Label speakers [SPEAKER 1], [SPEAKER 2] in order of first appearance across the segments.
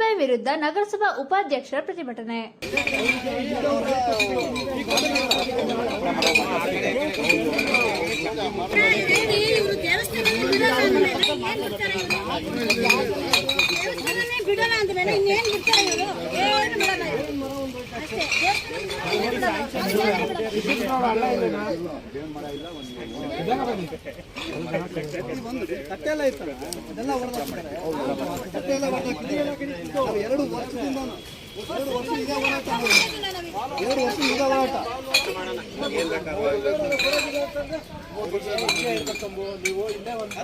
[SPEAKER 1] ಪುರಸಭೆ ವಿರುದ್ಧ ನಗರಸಭಾ ಉಪಾಧ್ಯಕ್ಷರ ಪ್ರತಿಭಟನೆ.
[SPEAKER 2] ಇವರು ಅಂತ ಇನ್ನೇನ್ ಬಿಡ್ತಾರೆ ಇವರು ಏನು ಬಿಡಲ್ಲ ಇವ್ರು. ಅಷ್ಟೇ ದೇವಸ್ಥಾನಕ್ಕೆ ಬಿಡಲ್ಲ.
[SPEAKER 3] ಅದೆಲ್ಲ ಕಟ್ಟೆ ಎಲ್ಲ ಎರಡು ವರ್ಷದಿಂದ ಎರಡು ವರ್ಷ ಈಗ ಹೋರಾಟ. ಎರಡು ವರ್ಷ ಈಗ ಹೋರಾಟ ನೀವು ಇಲ್ಲೇ ಒಂದು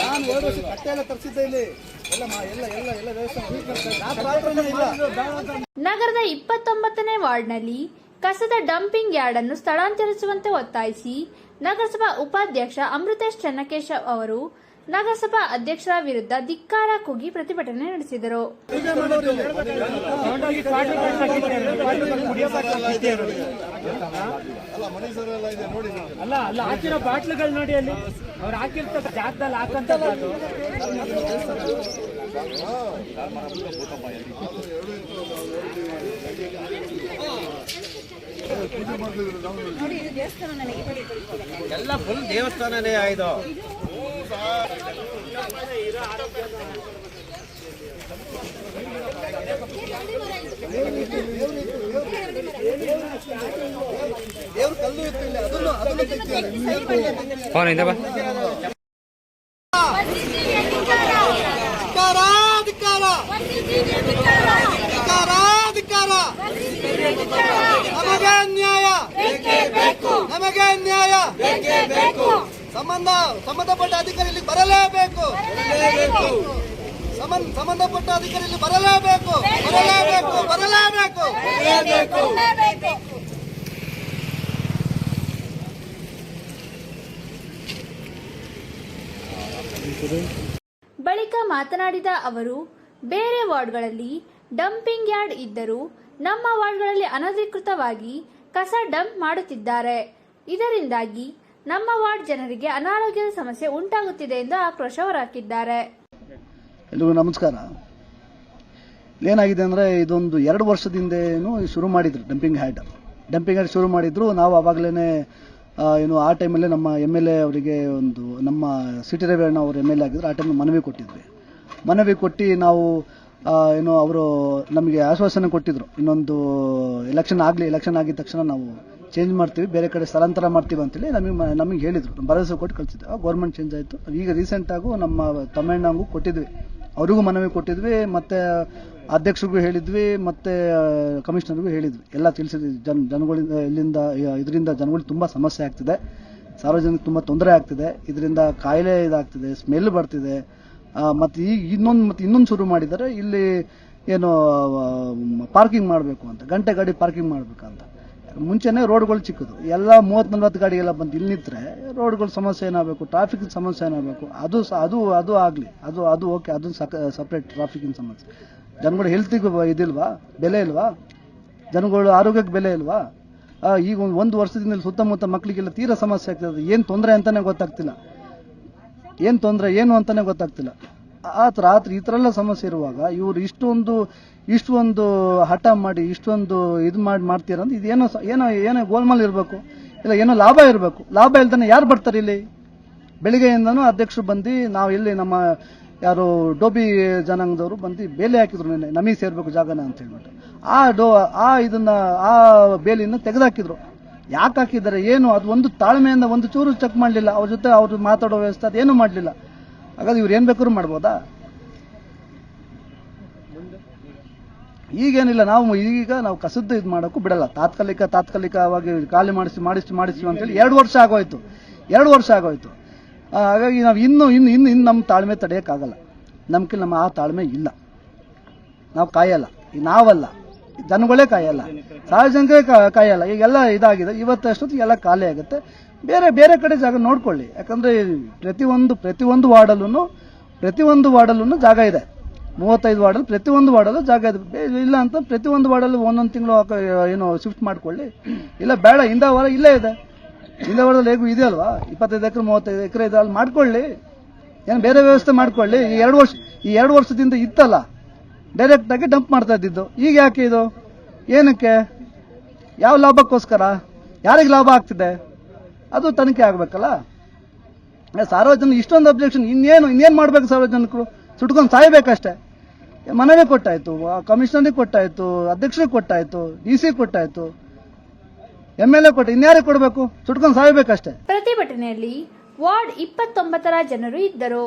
[SPEAKER 3] ನಾನು ಎರಡು ವರ್ಷ ಕಟ್ಟೆ ಎಲ್ಲ ತರಿಸಿದ್ದೆ ಇಲ್ಲಿ
[SPEAKER 1] ನಗರದ ಇಪ್ಪತ್ತೊಂಬತ್ತನೇ ವಾರ್ಡ್ನಲ್ಲಿ ಕಸದ ಡಂಪಿಂಗ್ ಯಾರ್ಡ್ ಅನ್ನು ಸ್ಥಳಾಂತರಿಸುವಂತೆ ಒತ್ತಾಯಿಸಿ ನಗರಸಭಾ ಉಪಾಧ್ಯಕ್ಷ ಅಮೃತೇಶ್ ಚನ್ನಕೇಶವ್ ಅವರು ನಗರಸಭಾ ಅಧ್ಯಕ್ಷರ ವಿರುದ್ಧ ಧಿಕ್ಕಾರ ಕೂಗಿ ಪ್ರತಿಭಟನೆ ನಡೆಸಿದರು.
[SPEAKER 4] ಅಲ್ಲ ಅಲ್ಲ ಹಾಕಿರೋ ಬಾಟ್ಲುಗಳು ನೋಡಿ ಅಲ್ಲಿ. ಅವ್ರು ಹಾಕಿರ್ತ ಜಾಗದಲ್ಲಿ ಹಾಕಂತದ್ದು ಅದು.
[SPEAKER 2] ನೋಡಿ ಇದು ದೇವಸ್ಥಾನ ನನಗೆ. ಬಡಿ ಬಡಿ
[SPEAKER 5] ಎಲ್ಲ ಫುಲ್ ದೇವಸ್ಥಾನನೇ ಆಯ್ದು.
[SPEAKER 3] ಧಿಕ್ಕಾರ, ಧಿಕ್ಕಾರ. ನಮಗೆ ನ್ಯಾಯ ನಮಗೆ ನ್ಯಾಯ ಸಂಬಂಧ ಸಂಬಂಧಪಟ್ಟ ಅಧಿಕಾರಿ ಇಲ್ಲಿ ಬರಲೇಬೇಕು. ಸಂಬಂಧ ಸಂಬಂಧಪಟ್ಟ ಅಧಿಕಾರಿ ಇಲ್ಲಿ ಬರಲೇಬೇಕು ಬರಲೇಬೇಕು. ಬರಲೇಬೇಕು.
[SPEAKER 1] ಬಳಿಕ ಮಾತನಾಡಿದ ಅವರು ಬೇರೆ ವಾರ್ಡ್ಗಳಲ್ಲಿ ಡಂಪಿಂಗ್ ಯಾರ್ಡ್ ಇದ್ದರೂ ನಮ್ಮ ವಾರ್ಡ್ಗಳಲ್ಲಿ ಅನಧಿಕೃತವಾಗಿ ಕಸ ಡಂಪ್ ಮಾಡುತ್ತಿದ್ದಾರೆ. ಇದರಿಂದಾಗಿ ನಮ್ಮ ವಾರ್ಡ್ ಜನರಿಗೆ ಅನಾರೋಗ್ಯದ ಸಮಸ್ಯೆ ಉಂಟಾಗುತ್ತಿದೆ ಎಂದು ಆಕ್ರೋಶ ಹೊರಹಾಕಿದ್ದಾರೆ.
[SPEAKER 3] ನಮಸ್ಕಾರ. ಏನಾಗಿದೆ ಅಂದರೆ ಇದೊಂದು ಎರಡು ವರ್ಷದಿಂದೇನು ಶುರು ಮಾಡಿದ್ರು ಡಂಪಿಂಗ್ ಹ್ಯಾಡ್ ಡಂಪಿಂಗ್ ಹ್ಯಾಡ್ ಶುರು ಮಾಡಿದ್ರು, ನಾವು ಆವಾಗಲೇ ಏನು ಆ ಟೈಮಲ್ಲೇ ನಮ್ಮ ಎಂ ಎಲ್ ಎ ಅವರಿಗೆ ಒಂದು, ನಮ್ಮ ಸಿಟಿ ರೇವಣ್ಣ ಅವರು ಎಂ ಎಲ್ ಎ ಆಗಿದ್ರು, ಆ ಟೈಮ್ ಮನವಿ ಕೊಟ್ಟಿದ್ವಿ. ಮನವಿ ಕೊಟ್ಟು ನಾವು ಏನು, ಅವರು ನಮಗೆ ಆಶ್ವಾಸನೆ ಕೊಟ್ಟಿದ್ರು. ಇನ್ನೊಂದು ಎಲೆಕ್ಷನ್ ಆಗಲಿ ಎಲೆಕ್ಷನ್ ಆಗಿದ ತಕ್ಷಣ ನಾವು ಚೇಂಜ್ ಮಾಡ್ತೀವಿ, ಬೇರೆ ಕಡೆ ಸ್ಥಳಾಂತರ ಮಾಡ್ತೀವಿ ಅಂತೇಳಿ ನಮಗೆ ನಮಗೆ ಹೇಳಿದ್ರು. ಭರವಸೆ ಕೊಟ್ಟು ಕಳಿಸಿದ್ವಿ. ಗೌರ್ಮೆಂಟ್ ಚೇಂಜ್ ಆಯಿತು. ಈಗ ರೀಸೆಂಟಾಗೂ ನಮ್ಮ ತಮಿಳ್ನಾಗೂ ಕೊಟ್ಟಿದ್ವಿ. ಅವರಿಗೂ ಮನವಿ ಕೊಟ್ಟಿದ್ವಿ, ಮತ್ತೆ ಅಧ್ಯಕ್ಷರಿಗೂ ಹೇಳಿದ್ವಿ, ಮತ್ತೆ ಕಮಿಷನರ್ಗೂ ಹೇಳಿದ್ವಿ. ಎಲ್ಲ ತಿಳಿಸಿದ್ವಿ. ಜನ ಜನಗಳಿಂದ ಇಲ್ಲಿಂದ ಇದರಿಂದ ಜನಗಳಿಗೆ ತುಂಬ ಸಮಸ್ಯೆ ಆಗ್ತಿದೆ. ಸಾರ್ವಜನಿಕ ತುಂಬ ತೊಂದರೆ ಆಗ್ತಿದೆ. ಇದರಿಂದ ಕಾಯಿಲೆ ಇದಾಗ್ತಿದೆ ಸ್ಮೆಲ್ ಬರ್ತಿದೆ. ಮತ್ತು ಈಗ ಇನ್ನೊಂದು, ಮತ್ತೆ ಇನ್ನೊಂದು ಶುರು ಮಾಡಿದ್ದಾರೆ. ಇಲ್ಲಿ, ಏನು ಪಾರ್ಕಿಂಗ್ ಮಾಡಬೇಕು ಅಂತ. ಗಂಟೆ ಗಾಡಿ ಪಾರ್ಕಿಂಗ್ ಮಾಡ್ಬೇಕಂತ. ಮುಂಚೆನೆ ರೋಡ್ಗಳು ಚಿಕ್ಕದು. ಎಲ್ಲ ಮೂವತ್ತು ನಲ್ವತ್ತು ಗಾಡಿಗೆಲ್ಲ ಬಂದು ಇಲ್ಲಿ ನಿಂತರೆ ರೋಡ್ಗಳ ಸಮಸ್ಯೆ ಏನಾಗಬೇಕು ಟ್ರಾಫಿಕ್ ಸಮಸ್ಯೆ ಏನಾಗಬೇಕು, ಅದು ಅದು ಅದು ಆಗಲಿ, ಅದು ಅದು ಓಕೆ ಅದು ಸಪ್ರೇಟ್ ಟ್ರಾಫಿಕಿನ ಸಮಸ್ಯೆ. ಜನಗಳು ಹೆಲ್ತಿಗೆ ಇದಿಲ್ವಾ? ಬೆಲೆ ಇಲ್ವಾ? ಜನಗಳು ಆರೋಗ್ಯಕ್ಕೆ ಬೆಲೆ ಇಲ್ವಾ? ಈಗ ಒಂದು ಒಂದು ವರ್ಷದಿಂದ ಸುತ್ತಮುತ್ತ ಮಕ್ಕಳಿಗೆಲ್ಲ ತೀರಾ ಸಮಸ್ಯೆ ಆಗ್ತದೆ. ಏನು ತೊಂದರೆ ಅಂತಲೇ ಗೊತ್ತಾಗ್ತಿಲ್ಲ. ಏನು ತೊಂದರೆ, ಏನು ಅಂತಲೇ ಗೊತ್ತಾಗ್ತಿಲ್ಲ. ಆ ಥರ ಈ ಥರ ಎಲ್ಲ ಸಮಸ್ಯೆ ಇರುವಾಗ ಇವರು ಇಷ್ಟೊಂದು ಇಷ್ಟೊಂದು ಹಠ ಮಾಡಿ, ಇಷ್ಟೊಂದು ಇದು ಮಾಡಿ ಮಾಡ್ತೀರಂತ ಇದೇನೋ ಸ- ಏನೋ ಏನೋ ಗೋಲ್ಮಾಲ್ ಇರಬೇಕು. ಇಲ್ಲ, ಏನೋ ಲಾಭ ಇರಬೇಕು. ಲಾಭ ಇಲ್ದಾನೆ ಯಾರು ಬರ್ತಾರೆ ಇಲ್ಲಿ? ಬೆಳಿಗ್ಗೆಯಿಂದನೂ ಅಧ್ಯಕ್ಷರು ಬಂದು ನಾವು ಇಲ್ಲಿ ನಮ್ಮ ಯಾರು ಡೋಬಿ ಜನಾಂಗದವರು ಬಂದು ಬೇಲಿ ಹಾಕಿದ್ರು ನಿನ್ನೆ. ನಮಗೆ ಸೇರ್ಬೇಕು ಜಾಗನ ಅಂತ ಹೇಳ್ಬಿಟ್ಟು. ಆ ಡೋ, ಆ ಇದನ್ನ, ಆ ಬೇಲಿಯನ್ನು ತೆಗೆದಾಕಿದ್ರು. ಯಾಕೆ ಹಾಕಿದ್ದಾರೆ, ಏನು? ಅದು ಒಂದು ತಾಳ್ಮೆಯಿಂದ ಒಂದು ಚೂರು ಚೆಕ್ ಮಾಡಲಿಲ್ಲ. ಅವ್ರ ಜೊತೆ ಅವ್ರು ಮಾತಾಡೋ ವ್ಯವಸ್ಥೆ, ಅದೇನು ಮಾಡಲಿಲ್ಲ. ಹಾಗಾದ್ರೆ ಇವ್ರು ಏನ್ ಬೇಕಾದ್ರೂ ಮಾಡ್ಬೋದಾ? ಈಗೇನಿಲ್ಲ, ನಾವು ಈಗ ನಾವು ಕಸದ್ದು ಇದು ಮಾಡೋಕ್ಕೂ ಬಿಡಲ್ಲ. ತಾತ್ಕಾಲಿಕ, ತಾತ್ಕಾಲಿಕವಾಗಿ ಖಾಲಿ ಮಾಡಿಸಿ ಮಾಡಿಸಿ ಮಾಡಿಸಿ ಅಂತೇಳಿ ಎರಡು ವರ್ಷ ಆಗೋಯ್ತು. ಎರಡು ವರ್ಷ ಆಗೋಯ್ತು. ಹಾಗಾಗಿ ನಾವು ಇನ್ನು ಇನ್ನು ಇನ್ನು ಇನ್ನು ನಮ್ಮ ತಾಳ್ಮೆ ತಡೆಯೋಕ್ಕಾಗಲ್ಲ. ನಮ್ಗೆ ನಮ್ಮ ಆ ತಾಳ್ಮೆ ಇಲ್ಲ. ನಾವು ಕಾಯಲ್ಲ. ನಾವಲ್ಲ. ಜನಗಳೇ ಕಾಯಲ್ಲ. ಸಾರ್ವಜನಿಕರೇ ಕಾಯಲ್ಲ. ಈಗೆಲ್ಲ ಇದಾಗಿದೆ. ಇವತ್ತು ಅಷ್ಟೊತ್ತಿಗೆ ಎಲ್ಲ ಖಾಲಿ ಆಗುತ್ತೆ. ಬೇರೆ ಬೇರೆ ಕಡೆ ಜಾಗ ನೋಡ್ಕೊಳ್ಳಿ. ಯಾಕಂದ್ರೆ ಪ್ರತಿಯೊಂದು ಪ್ರತಿಯೊಂದು ವಾರ್ಡಲ್ಲೂ ಪ್ರತಿಯೊಂದು ವಾರ್ಡಲ್ಲೂ ಜಾಗ ಇದೆ. ಮೂವತ್ತೈದು ವಾರ್ಡಲ್ಲಿ ಪ್ರತಿಯೊಂದು ವಾರ್ಡಲ್ಲೂ ಜಾಗ ಇದೆ. ಇಲ್ಲ ಅಂತ ಪ್ರತಿಯೊಂದು ವಾರ್ಡಲ್ಲಿ ಒಂದೊಂದು ತಿಂಗಳು ಏನು ಶಿಫ್ಟ್ ಮಾಡ್ಕೊಳ್ಳಿ. ಇಲ್ಲ, ಬೇಡ ಹಿಂದ ವಾರ ಇಲ್ಲೇ ಇದೆ. ಹಿಂದ ವಾರದಲ್ಲಿ ಹೇಗೂ ಇದೆ ಅಲ್ವಾ? ಇಪ್ಪತ್ತೈದು ಎಕರೆ, ಮೂವತ್ತೈದು ಎಕರೆ ಇದೆ, ಅಲ್ಲಿ ಮಾಡ್ಕೊಳ್ಳಿ. ಏನು ಬೇರೆ ವ್ಯವಸ್ಥೆ ಮಾಡ್ಕೊಳ್ಳಿ. ಈ ಎರಡು ವರ್ಷ, ಈ ಎರಡು ವರ್ಷದಿಂದ ಇತ್ತಲ್ಲ ಡೈರೆಕ್ಟಾಗಿ ಡಂಪ್ ಮಾಡ್ತಾ ಇದ್ದಿದ್ದು. ಈಗ ಯಾಕೆ ಇದು? ಏನಕ್ಕೆ? ಯಾವ ಲಾಭಕ್ಕೋಸ್ಕರ? ಯಾರಿಗೆ ಲಾಭ ಆಗ್ತಿದೆ? ಅದು ತನಿಖೆ ಆಗ್ಬೇಕಲ್ಲ? ಸಾರ್ವಜನಿಕ ಇಷ್ಟೊಂದು ಅಬ್ಜೆಕ್ಷನ್ ಇನ್ನೇನು ಇನ್ನೇನು ಮಾಡ್ಬೇಕು ಸಾರ್ವಜನಿಕರು? ಸುಟ್ಕೊಂಡು ಸಾಯ್ಬೇಕಷ್ಟೇ. ಮನವಿ ಕೊಟ್ಟಾಯ್ತು ಕಮಿಷನರಿಗೆ ಕೊಟ್ಟಾಯ್ತು, ಅಧ್ಯಕ್ಷರಿಗೆ ಕೊಟ್ಟಾಯ್ತು ಡಿ ಸಿ ಕೊಟ್ಟಾಯ್ತು. ಎಂ ಎಲ್ ಎ ಕೊಟ್ಟು ಇನ್ಯಾರಿಗೆ ಕೊಡಬೇಕು? ಸುಟ್ಕೊಂಡು ಸಾಯ್ಬೇಕಷ್ಟೇ.
[SPEAKER 1] ಪ್ರತಿಭಟನೆಯಲ್ಲಿ ವಾರ್ಡ್ ಇಪ್ಪತ್ತೊಂಬತ್ತರ ಜನರು ಇದ್ದರು.